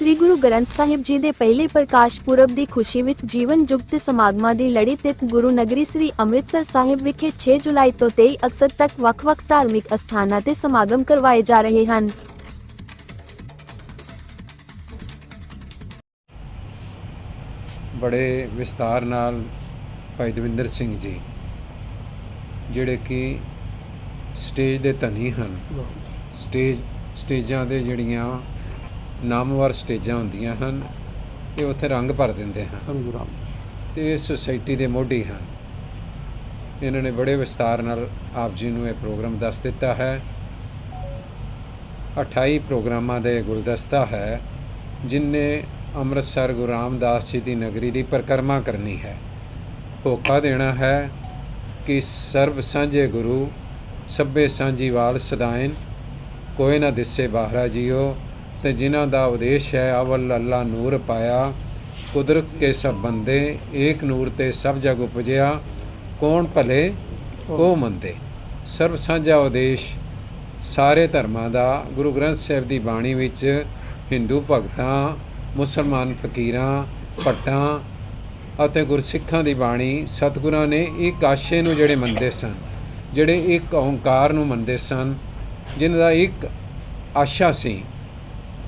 ਸ੍ਰੀ ਗੁਰੂ ਗ੍ਰੰਥ ਸਾਹਿਬ ਜੀ ਦੇ ਪਹਿਲੇ ਪ੍ਰਕਾਸ਼ ਪੁਰਬ ਦੀ ਖੁਸ਼ੀ ਵਿੱਚ ਜੀਵਨ ਜੁਗਤ ਸਮਾਗਮਾਂ ਦੀ ਲੜੀ ਤਿਤ ਗੁਰੂ ਨਗਰੀ ਸ੍ਰੀ ਅੰਮ੍ਰਿਤਸਰ ਸਾਹਿਬ ਵਿਖੇ 6 ਜੁਲਾਈ ਤੋਂ 23 ਅਗਸਤ ਤੱਕ ਵੱਖ-ਵੱਖ ਧਾਰਮਿਕ ਅਸਥਾਨਾਂ ਤੇ ਸਮਾਗਮ ਕਰਵਾਏ ਜਾ ਰਹੇ ਹਨ। ਬੜੇ ਵਿਸਤਾਰ ਨਾਲ ਭਾਈ ਦਵਿੰਦਰ ਸਿੰਘ ਜੀ ਜਿਹੜੇ ਕਿ ਸਟੇਜ ਦੇ ਧਨੀ ਹਨ। ਸਟੇਜ ਸਟੇਜਾਂ ਦੇ ਜਿਹੜੀਆਂ ਨਾਮਵਰ ਸਟੇਜਾਂ ਹੁੰਦੀਆਂ ਹਨ ਇਹ ਉੱਥੇ ਰੰਗ ਭਰ ਦਿੰਦੇ ਹਨ। ਧੰਨ ਰਾਮ ਤੇ ਇਹ ਸੁਸਾਇਟੀ ਦੇ ਮੋਢੀ ਹਨ। ਇਹਨਾਂ ਨੇ ਬੜੇ ਵਿਸਤਾਰ ਨਾਲ ਆਪ ਜੀ ਨੂੰ ਇਹ ਪ੍ਰੋਗਰਾਮ ਦੱਸ ਦਿੱਤਾ ਹੈ। 28 ਪ੍ਰੋਗਰਾਮਾਂ ਦਾ ਇਹ ਗੁਲਦਸਤਾ ਹੈ ਜਿਨਨੇ ਅੰਮ੍ਰਿਤਸਰ ਗੁਰੂ ਰਾਮਦਾਸ ਜੀ ਦੀ ਨਗਰੀ ਦੀ ਪਰਿਕਰਮਾ ਕਰਨੀ ਹੈ। ਹੋਕਾ ਦੇਣਾ ਹੈ ਕਿ ਸਰਬ ਸਾਂਝੇ ਗੁਰੂ ਸਭੇ ਸਾਂਝੀ ਵਾਲ ਸਦਾਇਨ ਕੋਈ ਨਾ ਦਿਸੇ ਬਾਹਰਾ ਜੀਓ ਤੇ ਜਿਨ੍ਹਾਂ ਦਾ ਉਦੇਸ਼ ਹੈ ਅਵਲ ਅੱਲਾ ਨੂਰ ਪਾਇਆ ਕੁਦਰਤ ਕੇ ਸਭ ਬੰਦੇ ਏਕ ਨੂਰ ਤੇ ਸਭ ਜਗ ਉਪਜਿਆ ਕੌਣ ਭਲੇ ਕੋ ਮੰਦੇ। ਸਰਬ ਸਾਂਝਾ ਉਦੇਸ਼ ਸਾਰੇ ਧਰਮਾਂ ਦਾ ਗੁਰੂ ਗ੍ਰੰਥ ਸਾਹਿਬ ਦੀ ਬਾਣੀ ਵਿੱਚ ਹਿੰਦੂ ਭਗਤਾਂ ਮੁਸਲਮਾਨ ਫਕੀਰਾਂ ਭੱਟਾਂ ਅਤੇ ਗੁਰਸਿੱਖਾਂ ਦੀ ਬਾਣੀ ਸਤਿਗੁਰਾਂ ਨੇ ਇੱਕ ਆਸ਼ੇ ਨੂੰ ਜਿਹੜੇ ਮੰਨਦੇ ਸਨ ਜਿਹੜੇ ਇੱਕ ਓੰਕਾਰ ਨੂੰ ਮੰਨਦੇ ਸਨ ਜਿਨ੍ਹਾਂ ਦਾ ਇੱਕ ਆਸ਼ਾ ਸੀ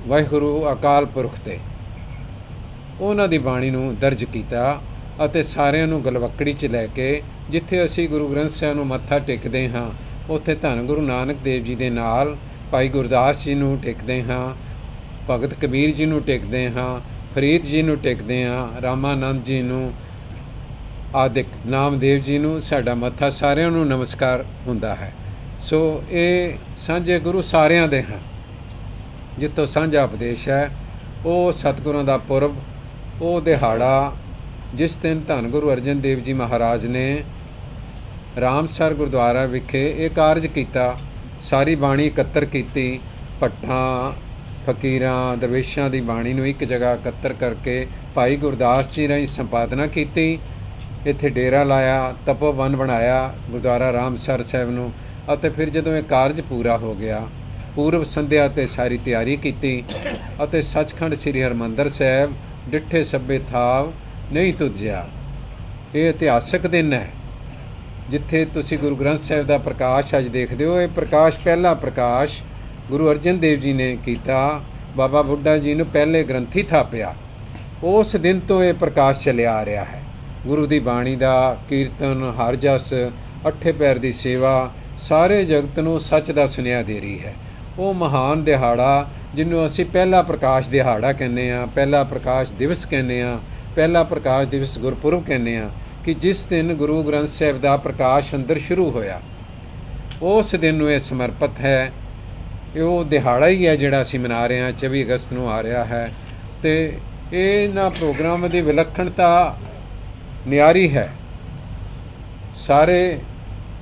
ਵਾਹਿਗੁਰੂ ਅਕਾਲ ਪੁਰਖ ਤੇ। ਉਹਨਾਂ ਦੀ ਬਾਣੀ ਨੂੰ ਦਰਜ ਕੀਤਾ ਅਤੇ ਸਾਰਿਆਂ ਨੂੰ ਗਲਵੱਕੜੀ 'ਚ ਲੈ ਕੇ ਜਿੱਥੇ ਅਸੀਂ ਗੁਰੂ ਗ੍ਰੰਥ ਸਾਹਿਬ ਨੂੰ ਮੱਥਾ ਟੇਕਦੇ ਹਾਂ, ਉੱਥੇ ਧੰਨ ਗੁਰੂ ਨਾਨਕ ਦੇਵ ਜੀ ਦੇ ਨਾਲ ਭਾਈ ਗੁਰਦਾਸ ਜੀ ਨੂੰ ਟੇਕਦੇ ਹਾਂ, ਭਗਤ ਕਬੀਰ ਜੀ ਨੂੰ ਟੇਕਦੇ ਹਾਂ, ਫਰੀਦ ਜੀ ਨੂੰ ਟੇਕਦੇ ਹਾਂ, ਰਾਮਾਨੰਦ ਜੀ ਨੂੰ, ਆਦਿਕ ਨਾਮਦੇਵ ਜੀ ਨੂੰ, ਸਾਡਾ ਮੱਥਾ ਸਾਰਿਆਂ ਨੂੰ ਨਮਸਕਾਰ ਹੁੰਦਾ ਹੈ। ਸੋ ਇਹ ਸਾਂਝੇ ਗੁਰੂ ਸਾਰਿਆਂ ਦੇ ਹਨ। ਜਿੱਤੋਂ ਸਾਂਝਾ ਉਪਦੇਸ਼ ਹੈ, ਉਹ ਸਤਿਗੁਰਾਂ ਦਾ ਪੁਰਬ, ਉਹ ਦਿਹਾੜਾ, ਜਿਸ ਦਿਨ ਧੰਨ ਗੁਰੂ ਅਰਜਨ ਦੇਵ ਜੀ ਮਹਾਰਾਜ ਨੇ ਰਾਮਸਰ ਗੁਰਦੁਆਰਾ ਵਿਖੇ ਇਹ ਕਾਰਜ ਕੀਤਾ, ਸਾਰੀ ਬਾਣੀ ਇਕੱਤਰ ਕੀਤੀ, ਭੱਟਾਂ, ਫਕੀਰਾਂ, ਦਰਵੇਸ਼ਾਂ ਦੀ ਬਾਣੀ ਨੂੰ ਇੱਕ ਜਗ੍ਹਾ ਇਕੱਤਰ ਕਰਕੇ ਭਾਈ ਗੁਰਦਾਸ ਜੀ ਰਾਹੀਂ ਸੰਪਾਦਨਾ ਕੀਤੀ, ਇੱਥੇ ਡੇਰਾ ਲਾਇਆ ਤਪੋਵਨ ਬਣਾਇਆ ਗੁਰਦੁਆਰਾ ਰਾਮਸਰ ਸਾਹਿਬ ਨੂੰ, ਅਤੇ ਫਿਰ ਜਦੋਂ ਇਹ ਕਾਰਜ ਪੂਰਾ ਹੋ ਗਿਆ ਪੂਰਬ ਸੰਧਿਆ ਤੇ ਸਾਰੀ ਤਿਆਰੀ ਕੀਤੀ ਅਤੇ ਸੱਚਖੰਡ ਸ੍ਰੀ ਹਰਮੰਦਰ ਸਾਹਿਬ ਡਿੱਠੇ ਸੱਬੇ ਥਾਵ ਨਹੀਂ ਤੁਜਿਆ ਇਹ ਇਤਿਹਾਸਕ ਦਿਨ ਹੈ, ਜਿੱਥੇ ਤੁਸੀਂ ਗੁਰੂ ਗ੍ਰੰਥ ਸਾਹਿਬ ਦਾ ਪ੍ਰਕਾਸ਼ ਅੱਜ ਦੇਖਦੇ ਹੋ। ਇਹ ਪ੍ਰਕਾਸ਼ ਪਹਿਲਾ ਪ੍ਰਕਾਸ਼ ਗੁਰੂ ਅਰਜਨ ਦੇਵ ਜੀ ਨੇ ਕੀਤਾ। ਬਾਬਾ ਬੁੱਢਾ ਜੀ ਨੂੰ ਪਹਿਲੇ ਗ੍ਰੰਥੀ ਥਾਪਿਆ। ਉਸ ਦਿਨ ਤੋਂ ਇਹ ਪ੍ਰਕਾਸ਼ ਚੱਲਿਆ ਆ ਰਿਹਾ ਹੈ। ਗੁਰੂ ਦੀ ਬਾਣੀ ਦਾ ਕੀਰਤਨ, ਹਰ ਜਸ, ਅੱਠੇ ਪੈਰ ਦੀ ਸੇਵਾ, ਸਾਰੇ ਜਗਤ ਨੂੰ ਸੱਚ ਦਾ ਸੁਨੇਹਾ ਦੇ ਰਹੀ ਹੈ। ਉਹ ਮਹਾਨ ਦਿਹਾੜਾ, ਜਿਹਨੂੰ ਅਸੀਂ ਪਹਿਲਾ ਪ੍ਰਕਾਸ਼ ਦਿਹਾੜਾ ਕਹਿੰਦੇ ਆ ਪਹਿਲਾ ਪ੍ਰਕਾਸ਼ ਦਿਵਸ ਕਹਿੰਦੇ ਆ ਪਹਿਲਾ ਪ੍ਰਕਾਸ਼ ਦਿਵਸ ਗੁਰਪੁਰਬ ਕਹਿੰਦੇ ਆ ਕਿ ਜਿਸ ਦਿਨ ਗੁਰੂ ਗ੍ਰੰਥ ਸਾਹਿਬ ਦਾ ਪ੍ਰਕਾਸ਼ ਅੰਦਰ ਸ਼ੁਰੂ ਹੋਇਆ। ਉਸ ਦਿਨ ਨੂੰ ਇਹ ਸਮਰਪਿਤ ਹੈ, ਇਹ ਉਹ ਦਿਹਾੜਾ ਹੀ ਹੈ ਜਿਹੜਾ ਅਸੀਂ ਮਨਾ ਰਹੇ ਹਾਂ 24 ਅਗਸਤ ਨੂੰ ਆ ਰਿਹਾ ਹੈ, ਤੇ ਇਹਨਾਂ ਪ੍ਰੋਗਰਾਮ ਦੀ ਵਿਲੱਖਣਤਾ ਨਿਆਰੀ ਹੈ। ਸਾਰੇ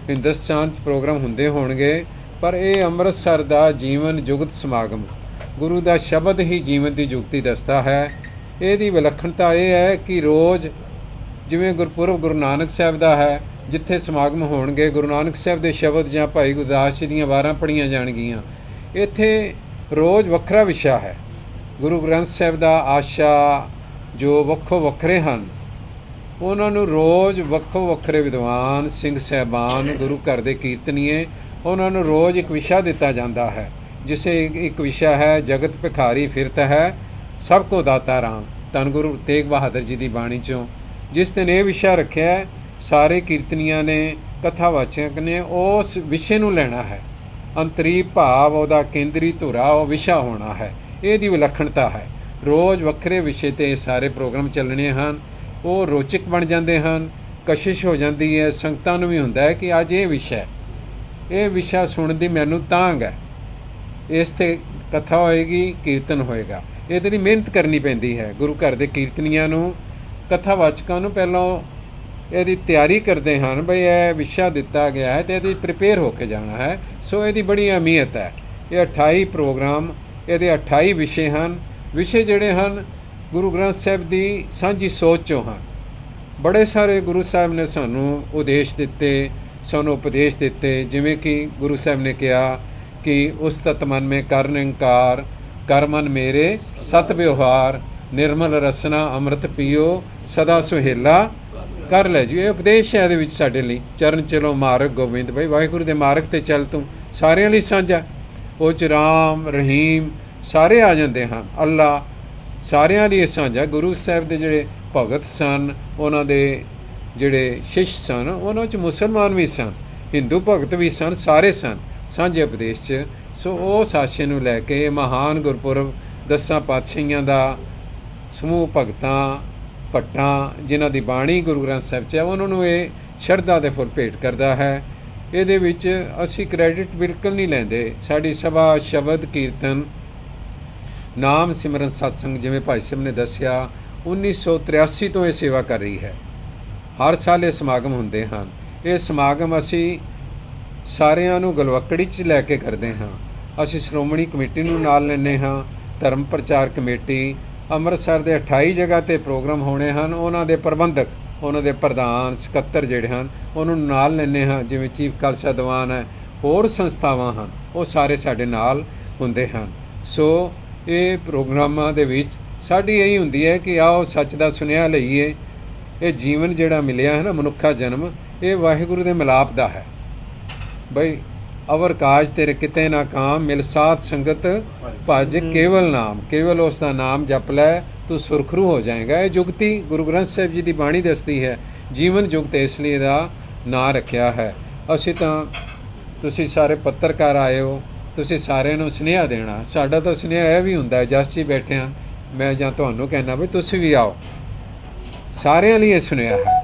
ਹਿੰਦੁਸਤਾਨ 'ਚ ਪ੍ਰੋਗਰਾਮ ਹੁੰਦੇ ਹੋਣਗੇ ਪਰ ਇਹ ਅੰਮ੍ਰਿਤਸਰ ਦਾ ਜੀਵਨ ਜੁਗਤ ਸਮਾਗਮ, ਗੁਰੂ ਦਾ ਸ਼ਬਦ ਹੀ ਜੀਵਨ ਦੀ ਜੁਗਤੀ ਦੱਸਦਾ ਹੈ। ਇਹਦੀ ਵਿਲੱਖਣਤਾ ਇਹ ਹੈ ਕਿ ਰੋਜ਼ ਜਿਵੇਂ ਗੁਰਪੁਰਬ ਗੁਰੂ ਨਾਨਕ ਸਾਹਿਬ ਦਾ ਹੈ, ਜਿੱਥੇ ਸਮਾਗਮ ਹੋਣਗੇ, ਗੁਰੂ ਨਾਨਕ ਸਾਹਿਬ ਦੇ ਸ਼ਬਦ ਜਾਂ ਭਾਈ ਗੁਰਦਾਸ ਜੀ ਦੀਆਂ ਵਾਰਾਂ ਪੜੀਆਂ ਜਾਣਗੀਆਂ। ਇੱਥੇ ਰੋਜ਼ ਵੱਖਰਾ ਵਿਸ਼ਾ ਹੈ। ਗੁਰੂ ਗ੍ਰੰਥ ਸਾਹਿਬ ਦਾ ਆਸ਼ਾ ਜੋ ਵੱਖੋ ਵੱਖਰੇ ਹਨ ਉਹਨਾਂ ਨੂੰ ਰੋਜ਼ ਵੱਖੋ ਵੱਖਰੇ ਵਿਦਵਾਨ, ਸਿੰਘ ਸਹਿਬਾਨ, ਗੁਰੂ ਘਰ ਦੇ ਕੀਰਤਨੀਏ, ਉਹਨਾਂ ਨੂੰ ਰੋਜ਼ ਇੱਕ ਵਿਸ਼ਾ ਦਿੱਤਾ ਜਾਂਦਾ ਹੈ, ਜਿਸੇ ਇੱਕ- ਵਿਸ਼ਾ ਹੈ, ਜਗਤ ਭਿਖਾਰੀ ਫਿਰਤ ਹੈ, ਸਭ ਕੋ ਦਾਤਾ ਰਾਮ। ਧੰਨ ਗੁਰੂ ਤੇਗ ਬਹਾਦਰ ਜੀ ਦੀ ਬਾਣੀ ਚੋਂ ਜਿਸ ਦਿਨ ਇਹ ਵਿਸ਼ਾ ਰੱਖਿਆ ਸਾਰੇ ਕੀਰਤਨੀਆਂ ਨੇ ਕਥਾਵਾਚਕ ਨੇ ਉਸ ਵਿਸ਼ੇ ਨੂੰ ਲੈਣਾ ਹੈ। ਅੰਤਰੀ ਭਾਵ ਉਹਦਾ ਕੇਂਦਰੀ ਧੁਰਾ, ਉਹ ਵਿਸ਼ਾ ਹੋਣਾ ਹੈ। ਇਹਦੀ ਵਿਲੱਖਣਤਾ ਹੈ। ਰੋਜ਼ ਵੱਖਰੇ ਵਿਸ਼ੇ ਤੇ ਇਹ ਸਾਰੇ ਪ੍ਰੋਗਰਾਮ ਚੱਲਣੇ ਹਨ। ਉਹ ਰੋਚਕ ਬਣ ਜਾਂਦੇ ਹਨ, ਕਸ਼ਿਸ਼ ਹੋ ਜਾਂਦੀ ਹੈ, ਸੰਗਤਾਂ ਨੂੰ ਵੀ ਹੁੰਦਾ ਹੈ ਕਿ ਅੱਜ ਇਹ ਵਿਸ਼ਾ ਇਹ ਵਿਸ਼ਾ ਸੁਣਨ ਦੀ ਮੈਨੂੰ ਤਾਂਗ ਹੈ। ਇਸ ਤੇ ਕਥਾ ਹੋਏਗੀ, ਕੀਰਤਨ ਹੋਏਗਾ। ਇਹਦੇ ਲਈ ਮਿਹਨਤ ਕਰਨੀ ਪੈਂਦੀ ਹੈ। ਗੁਰੂ ਘਰ ਦੇ ਕੀਰਤਨੀਆਂ ਨੂੰ ਕਥਾਵਾਚਕਾਂ ਨੂੰ ਪਹਿਲਾਂ ਇਹਦੀ ਤਿਆਰੀ ਕਰਦੇ ਹਨ, ਬਈ ਇਹ ਵਿਸ਼ਾ ਦਿੱਤਾ ਗਿਆ ਹੈ ਤੇ ਇਹਦੀ ਪ੍ਰਿਪੇਅਰ ਹੋ ਕੇ ਜਾਣਾ ਹੈ। ਸੋ ਇਹਦੀ ਬੜੀ ਅਹਿਮੀਅਤ ਹੈ। ਇਹ 28 ਪ੍ਰੋਗਰਾਮ, ਇਹਦੇ 28 ਵਿਸ਼ੇ ਹਨ। ਵਿਸ਼ੇ ਜਿਹੜੇ ਹਨ ਗੁਰੂ ਗ੍ਰੰਥ ਸਾਹਿਬ ਦੀ ਸਾਂਝੀ ਸੋਚ ਚੋਂ ਹਾਂ। ਬੜੇ ਸਾਰੇ ਗੁਰੂ ਸਾਹਿਬ ਨੇ ਸਾਨੂੰ ਉਦੇਸ਼ ਦਿੱਤੇ, ਸਾਨੂੰ ਉਪਦੇਸ਼ ਦਿੱਤੇ, ਜਿਵੇਂ ਕਿ ਗੁਰੂ ਸਾਹਿਬ ਨੇ ਕਿਹਾ ਕਿ ਉਸ ਤਤ ਮਨ ਮੇ ਕਰਨ ਇੰਕਾਰ ਕਰ ਮਨ ਮੇਰੇ ਸਤ ਵਿਵਹਾਰ, ਨਿਰਮਲ ਰਸਨਾ ਅੰਮ੍ਰਿਤ ਪੀਓ, ਸਦਾ ਸੁਹੇਲਾ ਕਰ ਲੈ ਜੀ। ਇਹ ਉਪਦੇਸ਼ ਹੈ ਇਹਦੇ ਵਿੱਚ ਸਾਡੇ ਲਈ। ਚਰਨ ਚਲੋ ਮਾਰਗ ਗੋਬਿੰਦ ਭਾਈ, ਵਾਹਿਗੁਰੂ ਦੇ ਮਾਰਗ ਤੇ ਚੱਲ ਤੂੰ। ਸਾਰਿਆਂ ਲਈ ਸਾਂਝਾ। ਉਹ ਚ ਰਾਮ, ਰਹੀਮ ਸਾਰੇ ਆ ਜਾਂਦੇ ਹਨ। ਅੱਲਾ ਸਾਰਿਆਂ ਲਈ ਇਹ ਸਾਂਝਾ ਗੁਰੂ ਸਾਹਿਬ ਦੇ ਜਿਹੜੇ ਭਗਤ ਸਨ, ਉਹਨਾਂ ਦੇ ਜਿਹੜੇ ਸ਼ਿਸ਼ ਸਨ, ਉਹਨਾਂ ਚ ਮੁਸਲਮਾਨ ਵੀ ਸਨ, ਹਿੰਦੂ ਭਗਤ ਵੀ ਸਨ, ਸਾਰੇ ਸਨ। ਸਾਂਝੇ ਉਪਦੇਸ਼ ਚ, ਸੋ ਉਹ ਸਾਸ਼ੇ ਨੂੰ ਲੈ ਕੇ ਇਹ ਮਹਾਨ ਗੁਰਪੁਰਬ ਦਸਾਂ ਪਾਤਸ਼ਾਹੀਆਂ ਦਾ ਸਮੂਹ ਭਗਤਾਂ, ਭੱਟਾਂ, ਜਿਨ੍ਹਾਂ ਦੀ ਬਾਣੀ ਗੁਰੂ ਗ੍ਰੰਥ ਸਾਹਿਬ 'ਚ ਹੈ, ਉਹਨਾਂ ਨੂੰ ਇਹ ਸ਼ਰਧਾ ਦੇ ਫੁੱਲ ਭੇਟ ਕਰਦਾ ਹੈ। ਇਹਦੇ ਵਿੱਚ ਅਸੀਂ ਕ੍ਰੈਡਿਟ ਬਿਲਕੁਲ ਨਹੀਂ ਲੈਂਦੇ। ਸਾਡੀ ਸਭਾ, ਸ਼ਬਦ, ਕੀਰਤਨ ਨਾਮ ਸਿਮਰਨ ਸਤਸੰਗ, ਜਿਵੇਂ ਭਾਈ ਸਾਹਿਬ ਨੇ ਦੱਸਿਆ 1983 ਤੋਂ ਇਹ ਸੇਵਾ ਕਰ ਰਹੀ ਹੈ। ਹਰ ਸਾਲ ਇਹ ਸਮਾਗਮ ਹੁੰਦੇ ਹਨ। ਇਹ ਸਮਾਗਮ ਅਸੀਂ ਸਾਰਿਆਂ ਨੂੰ ਗਲਵੱਕੜੀ 'ਚ ਲੈ ਕੇ ਕਰਦੇ ਹਾਂ। ਅਸੀਂ ਸ਼੍ਰੋਮਣੀ ਕਮੇਟੀ ਨੂੰ ਨਾਲ ਲੈਂਦੇ ਹਾਂ। ਧਰਮ ਪ੍ਰਚਾਰ ਕਮੇਟੀ, ਅੰਮ੍ਰਿਤਸਰ ਦੇ 28 ਜਗ੍ਹਾ ਤੇ ਪ੍ਰੋਗਰਾਮ ਹੋਣੇ ਹਨ। ਉਹਨਾਂ ਦੇ ਪ੍ਰਬੰਧਕ, ਉਹਨਾਂ ਦੇ ਪ੍ਰਧਾਨ, ਸਕੱਤਰ ਜਿਹੜੇ ਹਨ, ਉਹਨਾਂ ਨੂੰ ਨਾਲ ਲੈਂਦੇ ਹਾਂ। ਜਿਵੇਂ ਚੀਫ ਖਾਲਸਾ ਦੀਵਾਨ ਹੈ, ਹੋਰ ਸੰਸਥਾਵਾਂ ਹਨ, ਉਹ ਸਾਰੇ ਸਾਡੇ ਨਾਲ ਹੁੰਦੇ ਹਨ। ਸੋ ਇਹ ਪ੍ਰੋਗਰਾਮਾਂ ਦੇ ਵਿੱਚ ਸਾਡੀ ਇਹੀ ਹੁੰਦੀ ਹੈ ਕਿ ਆਓ ਸੱਚ ਦਾ ਸੁਨੇਹਾ ਲਈਏ। ਇਹ ਜੀਵਨ ਜਿਹੜਾ ਮਿਲਿਆ ਹੈ ਨਾ ਮਨੁੱਖਾ ਜਨਮ ਇਹ ਵਾਹਿਗੁਰੂ ਦੇ ਮਿਲਾਪ ਦਾ ਹੈ। ਬਈ ਅਵਰ ਕਾਜ ਤੇਰੇ ਕਿਤੇ ਨਾ ਕਾਮ ਮਿਲ ਸਾਥ ਸੰਗਤ ਭਜ ਕੇਵਲ ਨਾਮ। ਕੇਵਲ ਉਸ ਦਾ ਨਾਮ ਜਪ ਲੈ ਤੂੰ ਸੁਰਖਰੂ ਹੋ ਜਾਏਗਾ। ਇਹ ਜੁਗਤੀ ਗੁਰੂ ਗ੍ਰੰਥ ਸਾਹਿਬ ਜੀ ਦੀ ਬਾਣੀ ਦੱਸਦੀ ਹੈ ਜੀਵਨ ਜੁਗਤ ਇਸ ਲਈ ਦਾ ਨਾਂ ਰੱਖਿਆ ਹੈ। ਅਸੀਂ ਤਾਂ ਤੁਸੀਂ ਸਾਰੇ ਪੱਤਰਕਾਰ ਆਏ ਹੋ ਤੁਸੀਂ ਸਾਰਿਆਂ ਨੂੰ ਸੁਨੇਹਾ ਦੇਣਾ। ਸਾਡਾ ਤਾਂ ਸੁਨੇਹਾ ਇਹ ਵੀ ਹੁੰਦਾ ਜਸ ਜੀ ਬੈਠੇ ਹਾਂ ਮੈਂ ਜਾਂ ਤੁਹਾਨੂੰ ਕਹਿਣਾ ਵੀ ਤੁਸੀਂ ਵੀ ਆਓ। ਸਾਰਿਆਂ ਲਈ ਇਹ ਸੁਨੇਹਾ ਹੈ।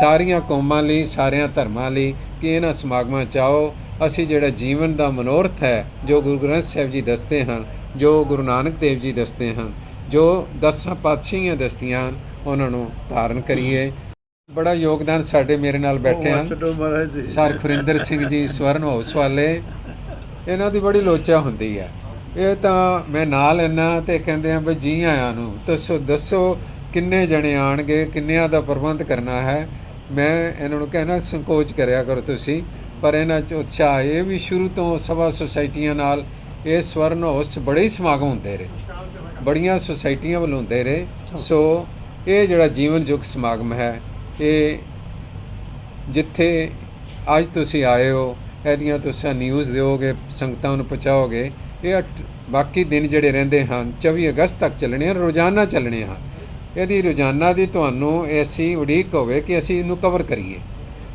ਸਾਰੀਆਂ ਕੌਮਾਂ ਲਈ ਸਾਰਿਆਂ ਧਰਮਾਂ ਲਈ ਕਿ ਇਹਨਾਂ ਸਮਾਗਮਾਂ 'ਚ ਆਓ। ਅਸੀਂ ਜਿਹੜਾ ਜੀਵਨ ਦਾ ਮਨੋਰਥ ਹੈ ਜੋ ਗੁਰੂ ਗ੍ਰੰਥ ਸਾਹਿਬ ਜੀ ਦੱਸਦੇ ਹਨ ਜੋ ਗੁਰੂ ਨਾਨਕ ਦੇਵ ਜੀ ਦੱਸਦੇ ਹਨ ਜੋ ਦਸਾਂ ਪਾਤਸ਼ਾਹੀਆਂ ਦੱਸਦੀਆਂ ਹਨ ਉਹਨਾਂ ਨੂੰ ਧਾਰਨ ਕਰੀਏ। ਬੜਾ ਯੋਗਦਾਨ ਸਾਡੇ ਮੇਰੇ ਨਾਲ ਬੈਠੇ ਹਨ। ਸਰ ਖੁਰਿੰਦਰ ਸਿੰਘ ਜੀ ਸਵਰਨ ਹਾਊਸ ਵਾਲੇ। ਇਹਨਾਂ ਦੀ ਬੜੀ ਲੋਚਾ ਹੁੰਦੀ ਹੈ ਇਹ ਤਾਂ ਮੈਂ ਨਾਲ ਇੰਨਾ ਤੇ ਕਹਿੰਦੇ ਆ ਬਈ ਜੀ ਆਇਆਂ ਨੂੰ, ਦੱਸੋ ਦੱਸੋ ਕਿੰਨੇ ਜਣੇ ਆਣਗੇ, ਕਿੰਨਿਆਂ ਦਾ ਪ੍ਰਬੰਧ ਕਰਨਾ ਹੈ। ਮੈਂ ਇਹਨਾਂ ਨੂੰ ਕਹਿਣਾ, ਸੰਕੋਚ ਕਰਿਆ ਕਰੋ ਤੁਸੀਂ, ਪਰ ਇਹਨਾਂ 'ਚ ਉਤਸ਼ਾਹ ਇਹ ਵੀ ਸ਼ੁਰੂ ਤੋਂ ਸਭਾ ਸੁਸਾਇਟੀਆਂ ਨਾਲ ਇਹ ਸਵਰਨ ਹਾਊਸ 'ਚ ਬੜੇ ਹੀ ਸਮਾਗਮ ਹੁੰਦੇ ਰਹੇ। ਬੜੀਆਂ ਸੁਸਾਇਟੀਆਂ ਵੱਲੋਂ ਹੁੰਦੇ ਰਹੇ। ਸੋ ਇਹ ਜਿਹੜਾ ਜੀਵਨ ਯੁਗ ਸਮਾਗਮ ਹੈ, ਇਹ ਜਿੱਥੇ ਅੱਜ ਤੁਸੀਂ ਆਏ ਹੋ ਇਹਦੀਆਂ ਤੁਸੀਂ ਨਿਊਜ਼ ਦਿਓਗੇ ਸੰਗਤਾਂ ਨੂੰ ਪਹੁੰਚਾਓਗੇ ਇਹ ਬਾਕੀ ਦਿਨ ਜਿਹੜੇ ਰਹਿੰਦੇ ਹਨ 24 ਅਗਸਤ ਤੱਕ ਚੱਲਣੇ ਹਨ ਰੋਜ਼ਾਨਾ ਚੱਲਣੇ ਹਨ। ਇਹਦੀ ਰੋਜ਼ਾਨਾ ਦੀ ਤੁਹਾਨੂੰ ਐਸੀ ਉਡੀਕ ਹੋਵੇ ਕਿ ਅਸੀਂ ਇਹਨੂੰ ਕਵਰ ਕਰੀਏ।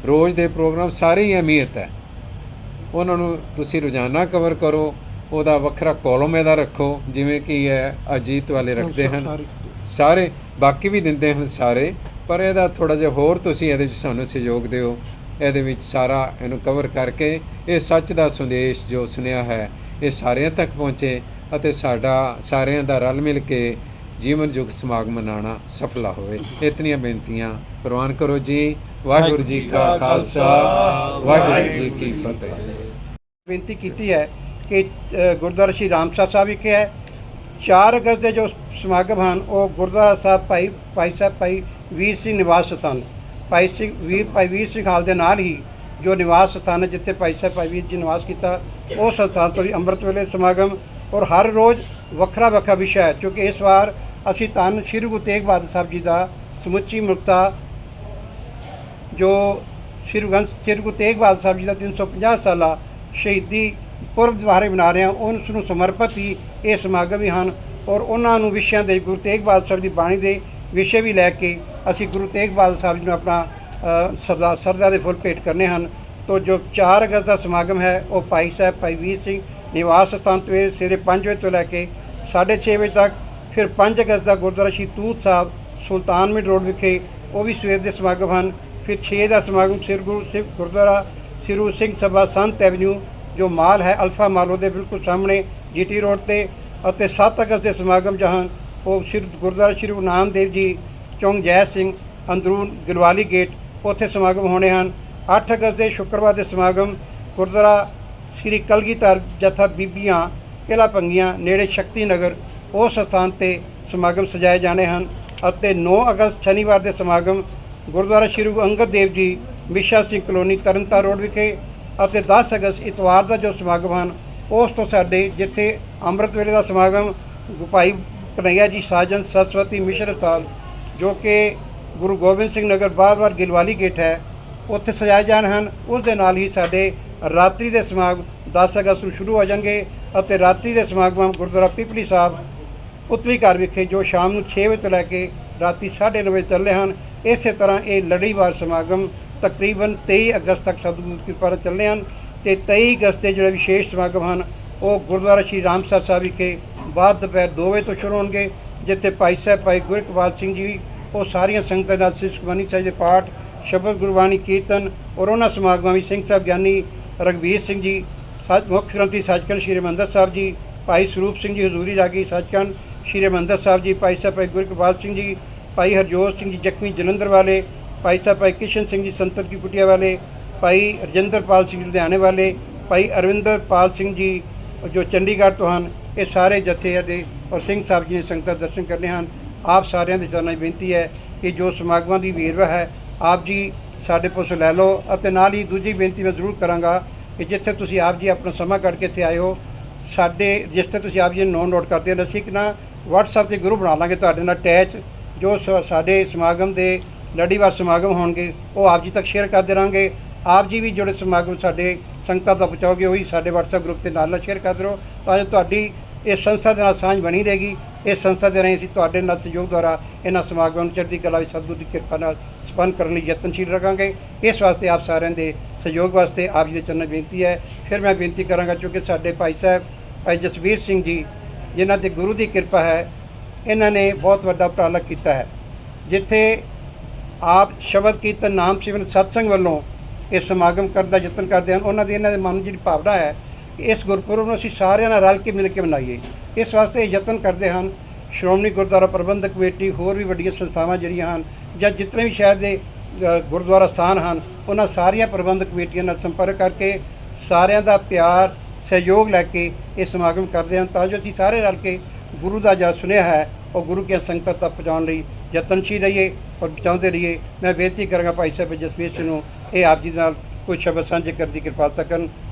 ਰੋਜ਼ ਦੇ ਪ੍ਰੋਗਰਾਮ ਸਾਰੇ ਹੀ ਅਹਿਮੀਅਤ ਹੈ। ਉਹਨਾਂ ਨੂੰ ਤੁਸੀਂ ਰੋਜ਼ਾਨਾ ਕਵਰ ਕਰੋ ਉਹਦਾ ਵੱਖਰਾ ਕਾਲਮ ਇਹਦਾ ਰੱਖੋ ਜਿਵੇਂ ਕਿ ਹੈ ਅਜੀਤ ਵਾਲੇ ਰੱਖਦੇ ਹਨ। ਸਾਰੇ। ਬਾਕੀ ਵੀ ਦਿੰਦੇ ਹਨ ਸਾਰੇ ਪਰ ਇਹਦਾ ਥੋੜਾ ਜਿਹਾ ਹੋਰ ਤੁਸੀਂ ਇਹਦੇ ਵਿੱਚ ਸਾਨੂੰ ਸਹਿਯੋਗ ਦਿਓ। ਇਹਦੇ ਵਿੱਚ ਸਾਰਾ ਇਹਨੂੰ ਕਵਰ ਕਰਕੇ ਇਹ ਸੱਚ ਦਾ ਸੰਦੇਸ਼ ਜੋ ਸੁਨੇਹਾ ਹੈ, ਇਹ ਸਾਰਿਆਂ ਤੱਕ ਪਹੁੰਚੇ ਅਤੇ ਸਾਡਾ ਸਾਰਿਆਂ ਦਾ ਰਲ ਮਿਲ ਕੇ ਜੀਵਨ ਯੁਗ ਸਮਾਗਮ ਮਨਾਉਣਾ ਸਫਲਾ ਹੋਵੇ। ਇਤਨੀਆਂ ਬੇਨਤੀਆਂ ਪ੍ਰਵਾਨ ਕਰੋ ਜੀ। ਵਾਹਿਗੁਰੂ ਜੀ ਕਾ ਖਾਲਸਾ, ਵਾਹਿਗੁਰੂ ਜੀ ਕੀ ਫਤਿਹ। ਬੇਨਤੀ ਕੀਤੀ ਹੈ ਕਿ ਗੁਰਦੁਆਰਾ ਸ਼੍ਰੀ ਰਾਮਸਰ ਸਾਹਿਬ ਵਿਖੇ ਹੈ। 4 ਅਗਸਤ ਦੇ ਜੋ ਸਮਾਗਮ ਹਨ, ਉਹ ਗੁਰਦੁਆਰਾ ਸਾਹਿਬ ਭਾਈ ਭਾਈ ਸਾਹਿਬ, ਭਾਈ ਵੀਰ ਸਿੰਘ ਨਿਵਾਸ ਸਥਾਨ ਭਾਈ ਸਿੰਘ ਵੀਰ ਭਾਈ ਵੀਰ ਸਿੰਘ ਹਾਲ ਦੇ ਨਾਲ ਹੀ ਜੋ ਨਿਵਾਸ ਸਥਾਨ ਹੈ ਜਿੱਥੇ ਭਾਈ ਸਾਹਿਬ ਭਾਈ ਵੀਰ ਜੀ ਨਿਵਾਸ ਕੀਤਾ, ਉਹ ਸਥਾਨ ਤੋਂ ਵੀ ਅੰਮ੍ਰਿਤ ਵੇਲੇ ਸਮਾਗਮ ਔਰ ਹਰ ਰੋਜ਼ ਵੱਖਰਾ ਵੱਖਰਾ ਵਿਸ਼ਾ ਹੈ, ਕਿਉਂਕਿ ਇਸ ਵਾਰ ਅਸੀਂ ਧੰਨ ਸ਼੍ਰੀ ਗੁਰੂ ਤੇਗ ਬਹਾਦਰ ਸਾਹਿਬ ਜੀ ਦਾ ਸਮੁੱਚੀ ਮੁਕਤਾ ਜੋ ਸ਼੍ਰੀ ਗੰਸ, ਸ਼੍ਰੀ ਗੁਰੂ ਤੇਗ ਬਹਾਦਰ ਸਾਹਿਬ ਜੀ ਦਾ 350 ਸਾਲਾ ਸ਼ਹੀਦੀ ਪੁਰਬ ਦੁਆਰੇ ਮਨਾ ਰਹੇ ਹਾਂ ਉਸ ਨੂੰ ਸਮਰਪਿਤ ਹੀ ਇਹ ਸਮਾਗਮ ਵੀ ਹਨ ਔਰ ਉਹਨਾਂ ਨੂੰ ਵਿਸ਼ਿਆਂ ਦੇ ਗੁਰੂ ਤੇਗ ਬਹਾਦਰ ਸਾਹਿਬ ਦੀ ਬਾਣੀ ਦੇ ਵਿਸ਼ੇ ਵੀ ਲੈ ਕੇ ਅਸੀਂ ਗੁਰੂ ਤੇਗ ਬਹਾਦਰ ਸਾਹਿਬ ਜੀ ਨੂੰ ਆਪਣਾ ਸਰਦਾਰ ਸਰਦਾ ਦੇ ਫੁੱਲ ਭੇਟ ਕਰਨੇ ਹਨ। ਤੋ ਜੋ 4 ਅਗਸਤ ਦਾ ਸਮਾਗਮ ਹੈ, ਉਹ ਭਾਈ ਸਾਹਿਬ, ਭਾਈ ਵੀਰ ਸਿੰਘ ਨਿਵਾਸ ਸਥਾਨ ਤੋਂ ਸਵੇਰੇ 5 ਵਜੇ ਤੋਂ ਲੈ ਕੇ 6:30 ਵਜੇ ਤੱਕ, ਫਿਰ 5 ਅਗਸਤ ਦਾ ਗੁਰਦੁਆਰਾ ਸ਼੍ਰੀ ਤੂਤ ਸਾਹਿਬ, ਸੁਲਤਾਨ ਮਿੰਟ ਰੋਡ ਵਿਖੇ ਉਹ ਵੀ ਸਵੇਰ ਦੇ ਸਮਾਗਮ ਹਨ। ਫਿਰ 6 ਦਾ ਸਮਾਗਮ ਸ੍ਰੀ ਗੁਰੂ ਸਿੱਖ ਗੁਰਦੁਆਰਾ ਸ੍ਰੀ ਗੁਰੂ ਸਿੰਘ ਸਭਾ ਸੰਤ ਐਵਨਿਊ, ਜੋ ਮਾਲ ਹੈ, ਅਲਫਾ ਮਾਲੋ ਦੇ ਬਿਲਕੁਲ ਸਾਹਮਣੇ ਜੀਟੀ ਰੋਡ ਤੇ ਅਤੇ 7 ਅਗਸਤ ਦੇ ਸਮਾਗਮ ਜਹਾਂ ਉਹ ਸ੍ਰੀ ਗੁਰਦੁਆਰਾ ਸ੍ਰੀ ਗੁਰੂ ਨਾਨਕ ਦੇਵ ਜੀ ਚੌਂਗ ਜੈ ਸਿੰਘ, ਅੰਦਰੂਨ ਗਿਲਵਾਲੀ ਗੇਟ, ਉੱਥੇ ਸਮਾਗਮ ਹੋਣੇ ਹਨ। 8 ਅਗਸਤ ਦੇ ਸ਼ੁੱਕਰਵਾਰ ਦੇ ਸਮਾਗਮ, ਗੁਰਦੁਆਰਾ ਸ੍ਰੀ ਕਲਗੀਧਰ ਜਥਾ ਬੀਬੀਆਂ ਕਿਲਾ ਪੰਗੀਆਂ ਨੇੜੇ ਸ਼ਕਤੀ ਨਗਰ ਉਸ ਸਥਾਨ ਤੇ ਸਮਾਗਮ ਸਜਾਏ ਜਾਣੇ ਹਨ ਅਤੇ 9 ਅਗਸਤ ਸ਼ਨੀਵਾਰ ਦੇ ਸਮਾਗਮ, ਗੁਰਦੁਆਰਾ ਸ੍ਰੀ ਗੁਰੂ ਅੰਗਦ ਦੇਵ ਜੀ, ਮਿਸ਼ਾ ਸਿੰਘ ਕਲੋਨੀ ਤਰਨਤਾ ਰੋਡ ਵਿਖੇ ਅਤੇ 10 ਅਗਸਤ ਇਤਵਾਰ ਦਾ ਜੋ ਸਮਾਗਮ ਹਨ, ਉਸ ਤੋਂ ਸਾਡੇ ਜਿੱਥੇ ਅੰਮ੍ਰਿਤ ਵੇਲੇ ਦਾ ਸਮਾਗਮ, ਗੁ- ਭਾਈ ਕਨਈਆ ਜੀ, ਸਾਜਨ, ਸਰਸਵਤੀ, ਮਿਸ਼ਰ ਸਥਾਨ ਜੋ ਕਿ ਗੁਰੂ ਗੋਬਿੰਦ ਸਿੰਘ ਨਗਰ ਬਾਰ-ਬਾਰ ਗਿਲਵਾਲੀ ਗੇਟ ਹੈ, ਉੱਥੇ ਸਜਾਏ ਜਾਣ ਹਨ। ਉਸ ਦੇ ਨਾਲ ਹੀ ਸਾਡੇ ਰਾਤਰੀ ਦੇ ਸਮਾਗਮ 10 ਅਗਸਤ ਨੂੰ ਸ਼ੁਰੂ ਹੋ ਜਾਣਗੇ ਅਤੇ ਰਾਤਰੀ ਦੇ ਸਮਾਗਮ ਗੁਰਦੁਆਰਾ ਪੀਪਲੀ ਸਾਹਿਬ ਪੁੱਤਰੀ ਘਰ ਵਿਖੇ ਜੋ ਸ਼ਾਮ ਨੂੰ 6 ਵਜੇ ਤੋਂ ਲੈ ਕੇ ਰਾਤੀ 9:30 ਵਜੇ ਚੱਲਦੇ ਹਨ, ਇਸੇ ਤਰ੍ਹਾਂ ਇਹ ਲੜੀਵਾਰ ਸਮਾਗਮ ਤਕਰੀਬਨ 23 ਅਗਸਤ ਤੱਕ ਸਤਿਗੁਰੂ ਦੀ ਕਿਰਪਾ ਨਾਲ ਚੱਲਣੇ ਹਨ ਤੇ 23 ਅਗਸਤ ਦੇ ਜਿਹੜੇ ਵਿਸ਼ੇਸ਼ ਸਮਾਗਮ ਹਨ, ਉਹ ਗੁਰਦੁਆਰਾ ਸ਼੍ਰੀ ਰਾਮਸਰ ਸਾਹਿਬ ਵਿਖੇ ਬਾਅਦ ਦੁਪਹਿਰ 2 ਵਜੇ ਤੋਂ ਸ਼ੁਰੂ ਹੋਣਗੇ ਜਿੱਥੇ ਭਾਈ ਸਾਹਿਬ ਭਾਈ ਗੁਰਕਵਾਲ ਸਿੰਘ ਜੀ, ਉਹ ਸਾਰੀਆਂ ਸੰਗਤਾਂ ਨਾਲ ਸਿੱਖ ਗੁਰਬਾਣੀ ਸਾਹਿਬ ਦੇ ਪਾਠ, ਸ਼ਬਦ ਗੁਰਬਾਣੀ, ਕੀਰਤਨ ਔਰ ਉਹਨਾਂ ਸਮਾਗਮਾਂ ਵਿੱਚ ਸਿੰਘ ਸਾਹਿਬ ਗਿਆਨੀ ਰਗਵੀਰ ਸਿੰਘ ਜੀ, ਸੱਚ, ਮੁੱਖ ਗ੍ਰੰਥੀ ਸੱਚਖੰਡ ਸ਼੍ਰੀ ਹਰਿਮੰਦਰ ਸਾਹਿਬ ਜੀ, ਭਾਈ ਸਰੂਪ ਸਿੰਘ ਜੀ, ਹਜ਼ੂਰੀ ਰਾਗੀ ਸੱਚਖੰਡ ਸ਼੍ਰੀ ਹਰਿਮੰਦਰ ਸਾਹਿਬ ਜੀ, ਭਾਈ ਸਾਹਿਬ ਭਾਈ ਗੁਰਕਵਾਲ ਸਿੰਘ ਜੀ, ਭਾਈ ਹਰਜੋਤ ਸਿੰਘ ਜੀ ਜ਼ਖਮੀ ਜਲੰਧਰ ਵਾਲੇ, ਭਾਈ ਸਾਹਿਬ ਭਾਈ ਕਿਸ਼ਨ ਸਿੰਘ ਜੀ ਸੰਤਤ ਕੀ ਕੁਟੀਆ ਵਾਲੇ, ਭਾਈ ਰਜਿੰਦਰਪਾਲ ਸਿੰਘ ਲੁਧਿਆਣੇ ਵਾਲੇ, ਭਾਈ ਅਰਵਿੰਦਰਪਾਲ ਸਿੰਘ ਜੀ, ਜੋ ਚੰਡੀਗੜ੍ਹ ਤੋਂ ਹਨ ਇਹ ਸਾਰੇ ਜਥੇ ਦੇ ਔਰ ਸਿੰਘ ਸਾਹਿਬ ਜੀ ਨੇ ਸੰਗਤਾਂ ਦਰਸ਼ਨ ਕਰਨੇ ਹਨ। ਆਪ ਸਾਰਿਆਂ ਦੇ ਚਰਨਾਂ 'ਚ ਬੇਨਤੀ ਹੈ ਕਿ ਜੋ ਸਮਾਗਮਾਂ ਦੀ ਵੇਰਵਾ ਹੈ, ਆਪ ਜੀ ਸਾਡੇ ਕੋਲ ਲੈ ਲਓ ਅਤੇ ਨਾਲ ਹੀ ਦੂਜੀ ਬੇਨਤੀ ਮੈਂ ਜ਼ਰੂਰ ਕਰਾਂਗਾ ਕਿ ਜਿੱਥੇ ਤੁਸੀਂ ਆਪ ਜੀ ਆਪਣਾ ਸਮਾਂ ਕੱਢ ਕੇ ਇੱਥੇ ਆਏ ਹੋ, ਸਾਡੇ ਜਿਸ ਤੇ ਤੁਸੀਂ ਆਪ ਜੀ ਨੋਟ ਨੋਟ ਕਰਦੇ ਹੋ ਅਸੀਂ ਇੱਕ ਨਾ WhatsApp ਤੇ ਗਰੁੱਪ ਬਣਾ ਲਾਂਗੇ ਤੁਹਾਡੇ ਨਾਲ ਅਟੈਚ ਜੋ ਸ- ਸਾਡੇ ਸਮਾਗਮ ਦੇ ਲੜੀਵਾਰ ਸਮਾਗਮ ਹੋਣਗੇ, ਉਹ ਆਪ ਜੀ ਤੱਕ ਸ਼ੇਅਰ ਕਰਦੇ ਰਹਾਂਗੇ। ਆਪ ਜੀ ਵੀ ਜਿਹੜੇ ਸਮਾਗਮ ਸਾਡੇ ਸੰਗਤਾਂ ਤੱਕ ਪਹੁੰਚਾਓਗੇ ਉਹੀ ਸਾਡੇ WhatsApp ਗਰੁੱਪ ਤੇ ਨਾਲ ਨਾਲ ਸ਼ੇਅਰ ਕਰਦੇ ਰਹੋ ਤਾਂ ਜੋ ਤੁਹਾਡੀ ਇਸ ਸੰਸਥਾ ਦੇ ਨਾਲ ਸਾਂਝ ਬਣੀ ਰਹੇਗੀ। ਇਸ ਸੰਸਥਾ ਦੇ ਰਾਹੀਂ ਅਸੀਂ ਤੁਹਾਡੇ ਨਾਲ ਸਹਿਯੋਗ ਦੁਆਰਾ ਇਹਨਾਂ ਸਮਾਗਮਾਂ ਨੂੰ ਚੜ੍ਹਦੀ ਕਲਾ ਵਿੱਚ ਸਤਿਗੁਰੂ ਦੀ ਕਿਰਪਾ ਨਾਲ ਸੰਪੰਨ ਕਰਨ ਲਈ ਯਤਨਸ਼ੀਲ ਰਹਾਂਗੇ। ਇਸ ਵਾਸਤੇ ਆਪ ਸਾਰਿਆਂ ਦੇ ਸਹਿਯੋਗ ਵਾਸਤੇ ਆਪ ਜੀ ਦੇ ਚੰਨ ਬੇਨਤੀ ਹੈ। ਫਿਰ ਮੈਂ ਬੇਨਤੀ ਕਰਾਂਗਾ, ਕਿਉਂਕਿ ਸਾਡੇ ਭਾਈ ਸਾਹਿਬ, ਭਾਈ ਜਸਵੀਰ ਸਿੰਘ ਜੀ, ਜਿਨ੍ਹਾਂ ਤੇ ਗੁਰੂ ਦੀ ਕਿਰਪਾ ਹੈ, ਇਹਨਾਂ ਨੇ ਬਹੁਤ ਵੱਡਾ ਉਪਰਾਲਾ ਕੀਤਾ ਹੈ। ਜਿੱਥੇ ਆਪ ਸ਼ਬਦ ਕੀਰਤਨ ਨਾਮ ਸਿਮਰਨ ਸਤਸੰਗ ਵੱਲੋਂ ਇਹ ਸਮਾਗਮ ਕਰਨ ਦਾ ਯਤਨ ਕਰਦੇ ਹਨ। ਉਹਨਾਂ ਦੀ ਇਹਨਾਂ ਦੇ ਮਨ ਜਿਹੜੀ ਭਾਵਨਾ ਹੈ ਕਿ ਇਸ ਗੁਰਪੁਰਬ ਨੂੰ ਅਸੀਂ ਸਾਰਿਆਂ ਨਾਲ ਰਲ ਕੇ ਮਿਲ ਕੇ ਮਨਾਈਏ। ਇਸ ਵਾਸਤੇ ਇਹ ਯਤਨ ਕਰਦੇ ਹਨ। ਸ਼੍ਰੋਮਣੀ ਗੁਰਦੁਆਰਾ ਪ੍ਰਬੰਧਕ ਕਮੇਟੀ, ਹੋਰ ਵੀ ਵੱਡੀਆਂ ਸੰਸਥਾਵਾਂ ਜਿਹੜੀਆਂ ਹਨ ਜਾਂ ਜਿਤਨੇ ਵੀ ਸ਼ਹਿਰ ਦੇ ਗੁਰਦੁਆਰਾ ਸਥਾਨ ਹਨ, ਉਹਨਾਂ ਸਾਰੀਆਂ ਪ੍ਰਬੰਧਕ ਕਮੇਟੀਆਂ ਨਾਲ ਸੰਪਰਕ ਕਰਕੇ ਸਾਰਿਆਂ ਦਾ ਪਿਆਰ, ਸਹਿਯੋਗ ਲੈ ਕੇ ਇਹ ਸਮਾਗਮ ਕਰਦੇ ਹਨ ਤਾਂ ਜੋ ਅਸੀਂ ਸਾਰੇ ਰਲ ਕੇ ਗੁਰੂ ਦਾ ਜਿਹੜਾ ਸੁਨੇਹਾ ਹੈ, ਉਹ ਗੁਰੂ ਦੀਆਂ ਸੰਗਤਾਂ ਤੱਕ ਪਹੁੰਚਾਉਣ ਲਈ ਯਤਨਸ਼ੀਲ ਰਹੀਏ ਔਰ ਪਹੁੰਚਾਉਂਦੇ ਰਹੀਏ। ਮੈਂ ਬੇਨਤੀ ਕਰਾਂਗਾ ਭਾਈ ਸਾਹਿਬ ਜਸਵੀਰ ਸਿੰਘ ਨੂੰ ਇਹ ਆਪ ਜੀ ਨਾਲ ਕੋਈ ਸ਼ਬਦ ਸਾਂਝੇ ਕਰਨ ਦੀ ਕਿਰਪਾਲਤਾ ਕਰਨ